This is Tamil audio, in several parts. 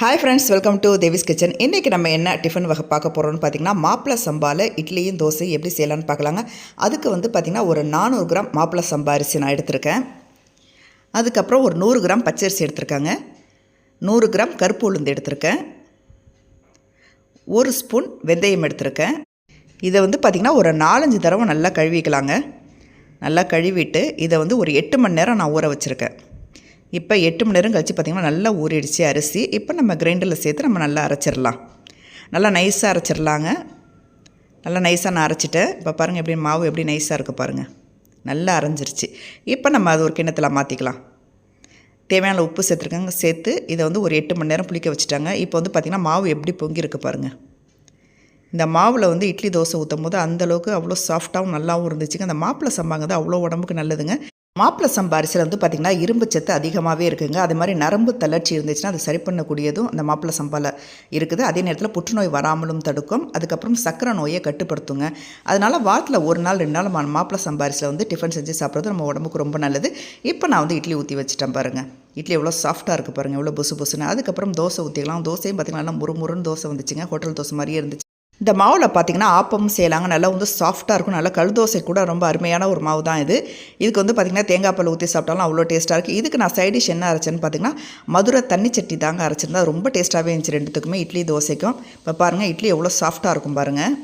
Hi friends welcome to Devi's kitchen இன்றைக்கி நம்ம என்ன டிஃபன் வகை பார்க்க போகிறோம்னு பார்த்தீங்கன்னா மாப்பிளை சம்பாவில் இட்லியும் தோசையும் எப்படி செய்யலாம்னு பார்க்கலாங்க. அதுக்கு வந்து பார்த்திங்கன்னா ஒரு நானூறு கிராம் மாப்பிளை சம்பா அரிசி நான் எடுத்திருக்கேன். அதுக்கப்புறம் ஒரு நூறு கிராம் பச்சரிசி எடுத்திருக்காங்க. நூறு கிராம் கருப்பு உளுந்து எடுத்திருக்கேன். ஒரு ஸ்பூன் வெந்தயம் எடுத்திருக்கேன். இதை வந்து பார்த்திங்கன்னா ஒரு நாலஞ்சு தடவை நல்லா கழுவிக்கலாங்க. நல்லா கழுவிட்டு இதை வந்து ஒரு எட்டு மணி நேரம் நான் ஊற வச்சுருக்கேன். இப்போ எட்டு மணி நேரம் கழித்து பார்த்திங்கன்னா நல்லா ஊறிடுச்சு அரிசி. இப்போ நம்ம கிரைண்டரில் சேர்த்து நம்ம நல்லா அரைச்சிடலாம். நல்லா நைஸாக அரைச்சிடலாங்க. நல்லா நைஸாக நான் அரைச்சிட்டேன். இப்போ பாருங்கள் எப்படி மாவு எப்படி நைஸாக இருக்குது பாருங்கள் நல்லா அரைஞ்சிருச்சு. இப்போ நம்ம அது ஒரு கிண்ணத்தில் மாற்றிக்கலாம் தேவையான உப்பு சேர்த்துருக்காங்க. சேர்த்து இதை வந்து ஒரு எட்டு மணி நேரம் புளிக்க வச்சுட்டாங்க. இப்போ வந்து பார்த்திங்கன்னா மாவு எப்படி பொங்கியிருக்கு பாருங்கள் இந்த மாவில் வந்து இட்லி தோசை ஊற்றும் போது அந்தளவுக்கு அவ்வளோ சாஃப்டாகவும் நல்லாவும் இருந்துச்சுங்க. அந்த மாப்பிள்ளை சம்பாங்க தான் அவ்வளோ உடம்புக்கு நல்லதுங்க. மாப்பிளை சம்பாரிசில் வந்து பார்த்திங்கன்னா இரும்பு சத்து அதிகமாகவே இருக்குங்க. அது மாதிரி நரம்பு தளர்ச்சி இருந்துச்சுன்னா அது சரி பண்ணக்கூடியதும் அந்த மாப்பிளை சம்பாவில் இருக்குது. அதே நேரத்தில் புற்றுநோய் வராமலும் தடுக்கும். அதுக்கப்புறம் சக்கரை நோயை கட்டுப்படுத்துங்க. அதனால் வாரத்தில் ஒரு நாள் ரெண்டு நாள் மா- மாப்பிளை சம்பாரிசில் வந்து டிஃபன் செஞ்சு சாப்பிட்றது நம்ம உடம்புக்கு ரொம்ப நல்லது. இப்போ நான் வந்து இட்லி ஊற்றி வச்சுட்டேன் பாருங்கள் இட்லி எவ்வளோ சாஃப்ட்டாக இருக்குது பாருங்கள் எவ்வளோ புசு புசுன்னு. அதுக்கப்புறம் தோசை ஊற்றிக்கலாம் தோசையும் பார்த்திங்கன்னா நல்லா முறுமுறுன்னு தோசை வந்துச்சுங்க. ஹோட்டல் தோசை மாதிரியே இருந்துச்சு. இந்த மாவில் பார்த்தீங்கன்னா ஆப்பமும் செய்யலாங்க நல்லா வந்து சாஃப்ட்டாக இருக்கும். நல்லா கல் தோசை கூட ரொம்ப அருமையான ஒரு மாவு தான் இது. இதுக்கு வந்து பார்த்திங்கன்னா தேங்காய் பால் ஊற்றி சாப்பிட்டாலும் அவ்வளோ டேஸ்ட்டாக இருக்குது இதுக்கு நான் சைட் டிஷ் என்ன அரைச்சேன்னு பார்த்திங்கன்னா மதுரை தண்ணி சட்டி தாங்க அரைச்சிருந்தா ரொம்ப டேஸ்ட்டாகவே இருந்துச்சு ரெண்டுத்துக்குமே இட்லி தோசைக்கும். இப்போ பாருங்கள் இட்லி எவ்வளோ சாஃப்ட்டாக இருக்கும் பாருங்கள்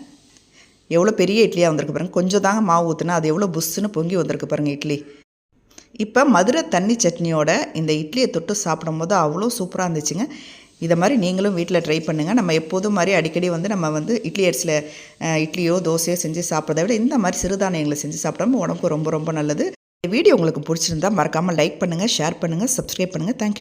எவ்வளோ பெரிய இட்லியாக வந்திருக்கு பாருங்கள் கொஞ்சம் தாங்க மாவு ஊற்றுனா அது எவ்வளோ புஷ்ஷுன்னு பொங்கி வந்திருக்கு பாருங்கள் இட்லி. இப்போ மதுரை தண்ணி சட்னியோட இந்த இட்லியை தொட்டு சாப்பிடும்போது அவ்வளோ சூப்பராக இருந்துச்சுங்க. இதை மாதிரி நீங்களும் வீட்டில் ட்ரை பண்ணுங்கள் நம்ம எப்போதும் மாதிரி அடிக்கடி வந்து நம்ம வந்து இட்லி அரிசியில் இட்லியோ தோசையோ செஞ்சு சாப்பிட்றத விட இந்த மாதிரி சிறுதானியங்களை செஞ்சு சாப்பிடாம உடம்புக்கு ரொம்ப ரொம்ப நல்லது. வீடியோ உங்களுக்கு பிடிச்சிருந்தா மறக்காமல் லைக் பண்ணுங்கள் ஷேர் பண்ணுங்கள் சப்ஸ்கிரைப் பண்ணுங்கள் தேங்க்யூ